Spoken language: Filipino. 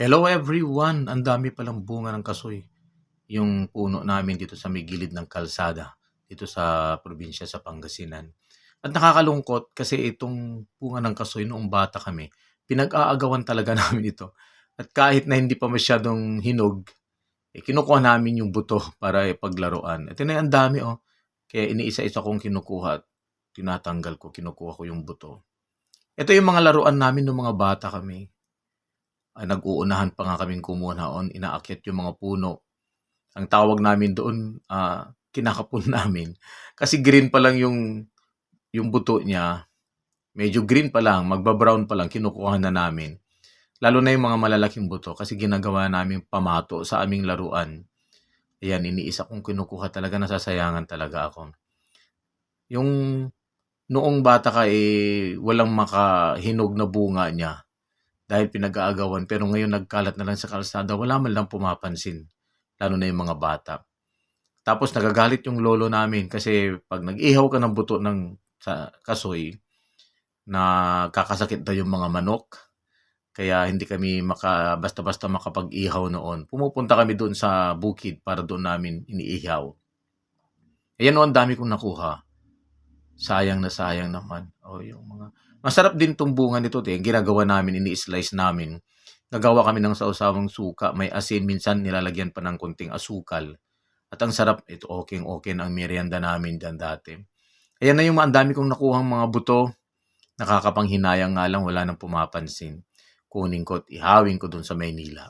Hello everyone! Ang dami palang bunga ng kasoy. Yung puno namin dito sa may gilid ng kalsada, dito sa probinsya sa Pangasinan. At nakakalungkot kasi itong bunga ng kasoy noong bata kami, pinag-aagawan talaga namin ito. At kahit na hindi pa masyadong hinog, eh, kinukuha namin yung buto para ipaglaruan. Ito na ang dami oh. Kaya iniisa-isa kong kinukuha at tinatanggal ko, kinukuha ko yung buto. Ito yung mga laruan namin noong mga bata kami ay nag-uunahan pa nga kaming kumuha noon, inaakyat yung mga puno. Ang tawag namin doon, ah, kinakapon namin. Kasi green pa lang yung, yung buto niya. Medyo green pa lang, magba-brown pa lang, kinukuha na namin. Lalo na yung mga malalaking buto kasi ginagawa namin pamato sa aming laruan. Ayan, iniisa kong kinukuha talaga, nasasayangan talaga ako. Yung noong bata ka eh, walang makahinog na bunga niya dahil pinag-aagawan. Pero ngayon nagkalat na lang sa kalsada, wala man lang pumapansin. Lalo na yung mga bata. Tapos nagagalit yung lolo namin kasi pag nag-ihaw ka ng buto ng sa kasoy, na kakasakit daw yung mga manok. Kaya hindi kami maka, basta-basta makapag-ihaw noon. Pumupunta kami doon sa bukid para doon namin iniihaw. Ayan o, ang dami kong nakuha. Sayang na sayang naman. O, yung mga... Masarap din tong bunga nito, te. Ginagawa namin, ini-slice namin. Nagawa kami ng sausawang suka. May asin, minsan nilalagyan pa ng konting asukal. At ang sarap, ito okay-okay na ang merienda namin dyan dati. Ayan na yung mga ang dami kong nakuhang mga buto. Nakakapanghinayang nga lang, wala nang pumapansin. Kunin ko at ihawin ko doon sa Maynila.